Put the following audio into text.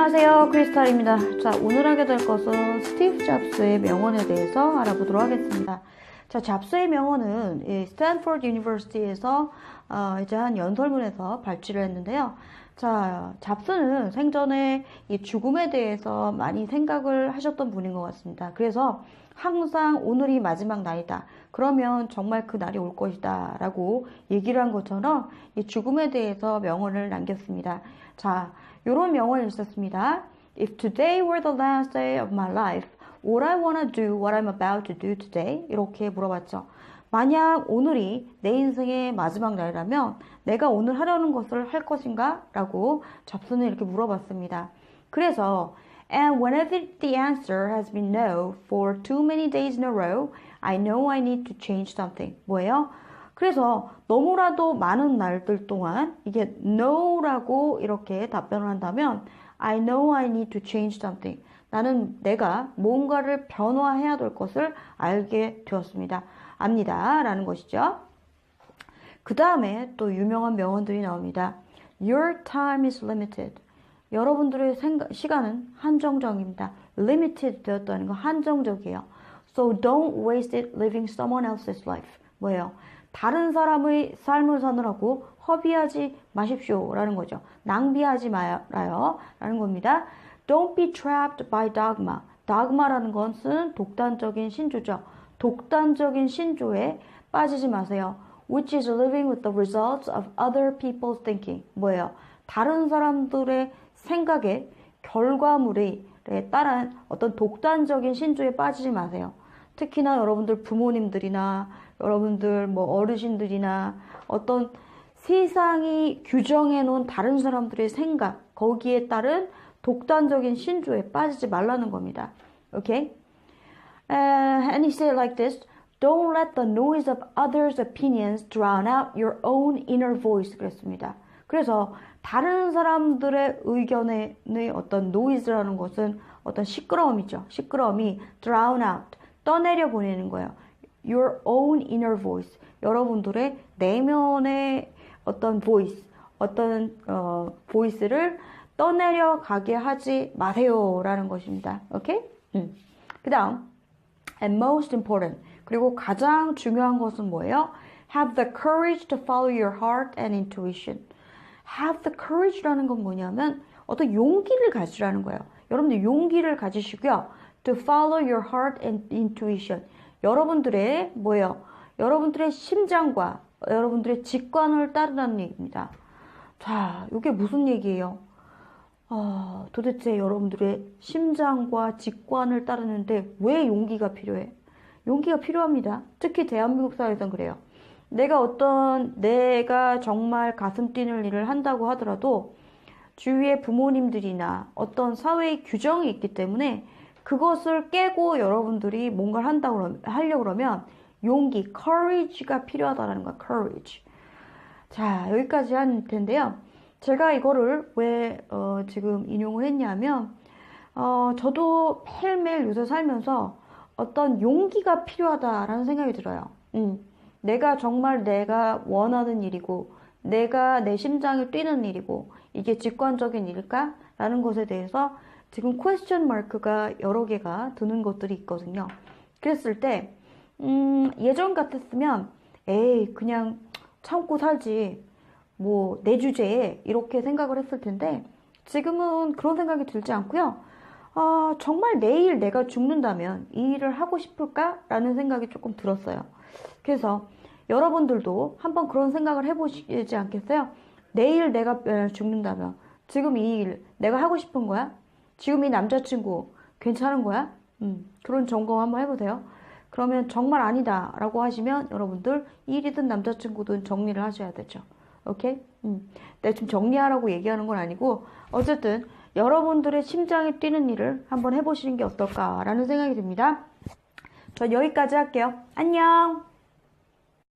안녕하세요. 크리스탈입니다. 자 오늘 하게 될 것은 스티브 잡스의 명언에 대해서 알아보도록 하겠습니다. 자 잡스의 명언은 이 스탠포드 유니버시티에서 어, 이제 한 연설문에서 발표를 했는데요 자 잡스는 생전에 이 죽음에 대해서 많이 생각을 하셨던 분인 것 같습니다 그래서 항상 오늘이 마지막 날이다. 그러면 정말 그 날이 올 것이다. 라고 얘기를 한 것처럼 이 죽음에 대해서 명언을 남겼습니다. 자, 요런 명언이 있었습니다. If today were the last day of my life, would I want to do what I'm about to do today? 이렇게 물어봤죠. 만약 오늘이 내 인생의 마지막 날이라면 내가 오늘 하려는 것을 할 것인가? 라고 잡스는 이렇게 물어봤습니다. 그래서 And whenever the answer has been no for too many days in a row, I know I need to change something. 뭐예요? 그래서 너무나도 많은 날들 동안 이게 no라고 이렇게 답변을 한다면 I know I need to change something. 나는 내가 뭔가를 변화해야 될 것을 알게 되었습니다. 압니다. 라는 것이죠. 그 다음에 또 유명한 명언들이 나옵니다. Your time is limited. 여러분들의 생각, 시간은 한정적입니다. limited 되었다는 건 한정적이에요. So don't waste it living someone else's life. 뭐예요? 다른 사람의 삶을 사느라고 허비하지 마십시오. 라는 거죠. 낭비하지 말아요. 라는 겁니다. Don't be trapped by dogma. dogma라는 것은 독단적인 신조죠. 독단적인 신조에 빠지지 마세요. Which is living with the results of other people's thinking. 뭐예요? 다른 사람들의 생각에 결과물에 따른 어떤 독단적인 신조에 빠지지 마세요. 특히나 여러분들 부모님들이나 여러분들 뭐 어르신들이나 어떤 세상이 규정해 놓은 다른 사람들의 생각 거기에 따른 독단적인 신조에 빠지지 말라는 겁니다. Okay? Uh, and he said like this. Don't let the noise of others' opinions drown out your own inner voice. 그랬습니다. 그래서 다른 사람들의 의견의 어떤 noise라는 것은 어떤 시끄러움이죠. 시끄러움이 drown out, 떠내려 보내는 거예요. Your own inner voice. 여러분들의 내면의 어떤 voice, 어떤 어, voice를 떠내려 가게 하지 마세요라는 것입니다. 오케이? 음. 그다음 and most important 그리고 가장 중요한 것은 뭐예요? Have the courage to follow your heart and intuition. Have the courage라는 건 뭐냐면 어떤 용기를 가지라는 거예요. 여러분들 용기를 가지시고요. To follow your heart and intuition. 여러분들의 뭐예요? 여러분들의 심장과 여러분들의 직관을 따르라는 얘기입니다. 자, 이게 무슨 얘기예요? 아, 도대체 여러분들의 심장과 직관을 따르는데 왜 용기가 필요해? 용기가 필요합니다. 특히 대한민국 사회에선 그래요. 내가 어떤 내가 정말 가슴 뛰는 일을 한다고 하더라도 주위의 부모님들이나 어떤 사회의 규정이 있기 때문에 그것을 깨고 여러분들이 뭔가를 한다고 하려고 그러면 용기, courage가 필요하다는 거야, courage. 자, 여기까지 한 텐데요. 제가 이거를 왜 어, 지금 인용을 했냐면 어, 저도 매일매일 요새 살면서 어떤 용기가 필요하다라는 생각이 들어요. 음, 내가 정말 내가 원하는 일이고 내가 내 심장이 뛰는 일이고 이게 직관적인 일일까? 라는 것에 대해서 지금 퀘스천 마크가 여러 개가 드는 것들이 있거든요. 그랬을 때 음, 예전 같았으면 에이 그냥 참고 살지 뭐 내 주제에 이렇게 생각을 했을 텐데 지금은 그런 생각이 들지 않고요. 아, 정말 내일 내가 죽는다면 이 일을 하고 싶을까? 라는 생각이 조금 들었어요. 그래서 여러분들도 한번 그런 생각을 해보시지 않겠어요? 내일 내가 죽는다면 지금 이 일 내가 하고 싶은 거야? 지금 이 남자친구 괜찮은 거야? 음, 그런 점검 한번 해보세요. 그러면 정말 아니다 라고 하시면 여러분들 일이든 남자친구든 정리를 하셔야 되죠. 오케이? 음, 내가 지금 정리하라고 얘기하는 건 아니고 어쨌든 여러분들의 심장이 뛰는 일을 한번 해보시는 게 어떨까라는 생각이 듭니다. 저 여기까지 할게요. 안녕!